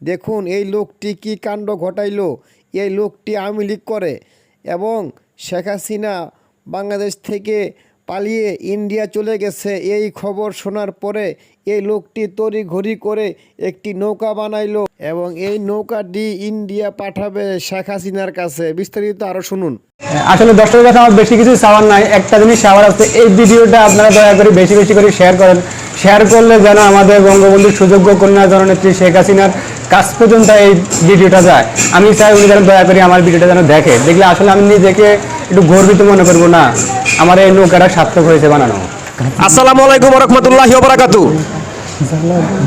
দেখুন এই লোকটি কি কাণ্ড ঘটাইল। এই লোকটি আওয়ামী লীগ করে এবং শেখ হাসিনা বাংলাদেশ থেকে পালিয়ে ইন্ডিয়া চলে গেছে। এই খবর শোনার পরে এই লোকটি তরি ঘড়ি করে একটি নৌকা বানাইলো এবং এই নৌকাটি ইন্ডিয়া পাঠাবে শেখ হাসিনার কাছে। বিস্তারিত আরও শুনুন। আসলে দর্শকের কাছে আমার বেশি কিছু চাওয়ার নাই। একটা জিনিস চাওয়ার আছে। এই ভিডিওটা আপনারা দয়া করে বেশি বেশি করে শেয়ার করেন। শেয়ার করলে যেন আমাদের বঙ্গবন্ধুর সুযোগ্য কন্যা জননেত্রী শেখ হাসিনার কাছ পর্যন্ত এই ভিডিওটা যায়। আমি চাই উনি যেন দয়া করে আমার ভিডিওটা যেন দেখে। দেখলে আসলে আমি নিজেকে একটু গর্বিত মনে করব না। আমার এই নৌকাটা সার্থক হয়েছে বানানো। আসসালামু আলাইকুম রহমতুল্লাহি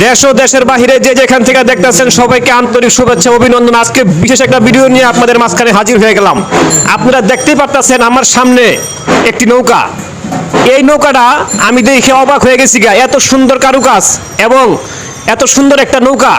দেশ ও দেশের বাহিরে যে যেখান থেকে দেখতেছেন সবাইকে আন্তরিক শুভেচ্ছা অভিনন্দন। আজকে বিশেষ একটা ভিডিও নিয়ে আপনাদের মাঝখানে হাজির হয়ে গেলাম। আপনারা দেখতেই পারতেছেন আমার সামনে একটি নৌকা। এই নৌকাটা আমি দেখে অবাক হয়ে গেছি গা, এত সুন্দর কারুকাজ এবং এত সুন্দর একটা নৌকা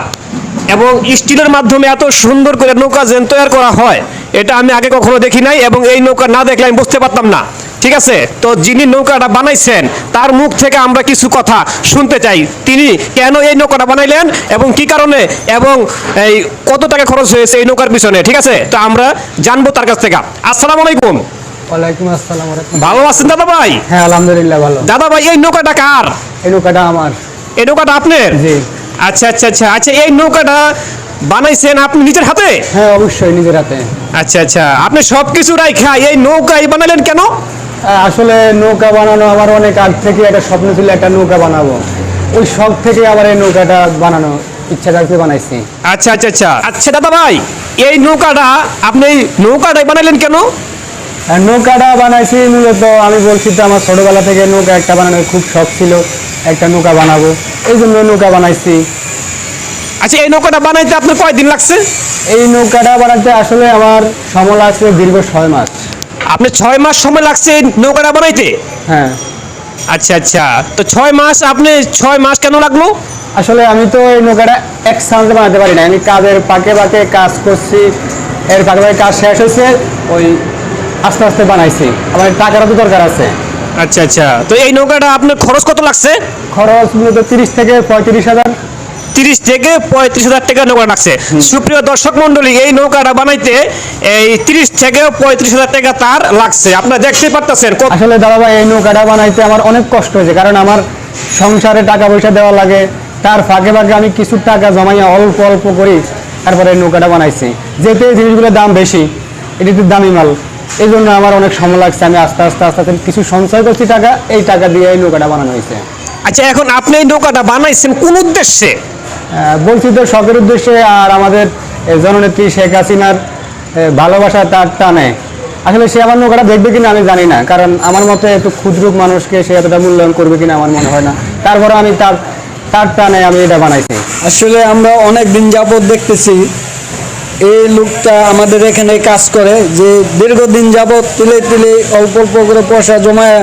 এবং স্টিলের মাধ্যমে এত সুন্দর করে নৌকা যেন তৈরি করা হয়, এটা আমি আগে কখনো দেখি নাই এবং এই নৌকা না দেখলে আমি বুঝতে পারতাম না। ঠিক আছে? তো যিনি নৌকাটা বানাইছেন তার মুখ থেকে আমরা কিছু কথা শুনতে চাই। তিনি কেন এই নৌকাটা বানাইলেন এবং কি কারণে এবং এই কত টাকা খরচ হয়েছে এই নৌকার পিছনে ঠিক আছে? তো আমরা জানব তার কাছ থেকে। আসসালামু আলাইকুম। ওয়ালাইকুম আসসালাম ভালো আছেন দাদা ভাই? হ্যাঁ আলহামদুলিল্লাহ ভালো। দাদা ভাই এই নৌকাটা কার? এই নৌকাটা আমার। এই নৌকাটা আপনার? জি। আচ্ছা আচ্ছা আচ্ছা আচ্ছা এই নৌকাটা বানাইছেন আপনি নিজের হাতে? হ্যাঁ অবশ্যই নিজের হাতে। আচ্ছা আচ্ছা আপনি সব কিছু রাইখা এই নৌকাই বানালেন কেন? আসলে নৌকা বানানো আমার অনেক আগ থেকে একটা স্বপ্ন ছিল একটা নৌকা বানাবো। ওই শখ থেকে আবার এই নৌকাটা বানানো ইচ্ছা থাকতে বানাইছি। আচ্ছা আচ্ছা আচ্ছা। আচ্ছা দাদা ভাই এই নৌকাটা আপনি এই নৌকাটাই বানালেন কেন নৌকাটা বানাইছি মূলত আমি বলছি তো আমার ছোটবেলা থেকে নৌকা একটা বানানোর খুব শখ ছিল একটা নৌকা বানাবো। এই জন্য নৌকা বানাইছি। আচ্ছা এই নৌকাটা বানাইতে আপনার কয়দিন লাগছে? এই নৌকাটা বানাতে আসলে আমার সময় লাগছে দীর্ঘ ছয় মাস। আপনি ছয় মাস সময় লাগছে নৌকাটা বানাইতে? হ্যাঁ। আচ্ছা আচ্ছা। তো ছয় মাস আপনি ছয় মাস কেন লাগল? আসলে আমি তো এই নৌকাটা এক সাথে বানাতে পারি না। আমি কাজের পাকে পাকে কাজ করছি। এর পাকে পাকে কাজ শেষ হয়েছে ওই আস্তে আস্তে বানাইছি। আমার টাকারও তো দরকার আছে। আচ্ছা আচ্ছা। তো এই নৌকাটা আপনার খরচ কত লাগছে? খরচ মূলত তিরিশ থেকে পঁয়ত্রিশ হাজার। তিরিশ থেকে পঁয়ত্রিশ হাজার টাকা নৌকা লাগছে সুপ্রিয় দর্শক মন্ডলী এই নৌকাটা বানাইতে এই তিরিশ থেকে পঁয়ত্রিশ হাজার টাকা তার লাগছে। আপনারা দেখতে পারতেছেন আসলে দাদাভাই এই নৌকাটা বানাইতে আমার অনেক কষ্ট হয়েছে কারণ আমার সংসারে টাকা পয়সা দেওয়া লাগে। তার ফাঁকে ফাঁকে আমি কিছু টাকা জমাইয়া অল্প অল্প করি তারপরে এই নৌকাটা বানাইছি। যেহেতু এই জিনিসগুলোর দাম বেশি এটি তো দামি মাল। এই জন্য আমার অনেক সময় লাগছে আমি আস্তে আস্তে আস্তে আস্তে কিছু সঞ্চয় করছি টাকা এই টাকা দিয়ে এই নৌকাটা বানানো হয়েছে। আচ্ছা এখন আপনি এই নৌকাটা বানাইছেন কোন উদ্দেশ্যে? বলছি তো শখের উদ্দেশ্যে আর আমাদের জননেত্রী শেখ হাসিনার ভালোবাসা তার টানে। আসলে সে আমার নৌকাটা দেখবে কিনা আমি জানি না, কারণ আমার মতে এত ক্ষুদ্র মানুষকে সে এতটা মূল্যায়ন করবে কিনা আমার মনে হয় না। তারপরে আমি তার তার টানে আমি এটা বানাইছি। আসলে আমরা অনেক দিন যাবৎ দেখতেছি, এই লোকটা আমাদের এখানে কাজ করে, যে দীর্ঘদিন যাবৎ তুলে তুলে অল্প অল্প করে পয়সা জমায়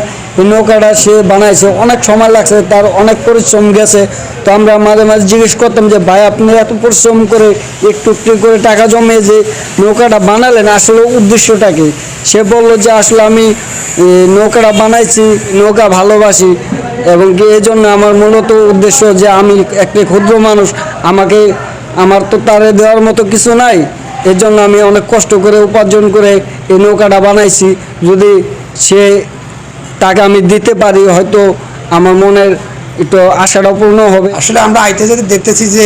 নৌকাটা সে বানাইছে, অনেক সময় লাগছে, তার অনেক পরিশ্রম গেছে। তো আমরা মাঝে মাঝে জিজ্ঞেস করতাম যে, ভাই, আপনি এত পরিশ্রম করে একটু একটু করে টাকা জমে যে নৌকাটা বানালেন, আসলে উদ্দেশ্যটা কি? সে বলল যে, আসলে আমি নৌকাটা বানাইছি, নৌকা ভালোবাসি এবং এই জন্য আমার মূলত উদ্দেশ্য যে আমি একটি ক্ষুদ্র মানুষ, আমাকে, আমার তো তারে দেওয়ার মতো কিছু নাই। এর জন্য আমি অনেক কষ্ট করে উপার্জন করে এই নৌকাটা বানাইছি। যদি সে টাকা আমি দিতে পারি, হয়তো আমার মনের একটু আশাটা পূর্ণ হবে। আসলে আমরা আইতে যদি দেখতেছি যে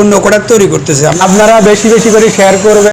অন্য কটা তৈরি করতেছে। আপনারা বেশি বেশি করে শেয়ার করবেন।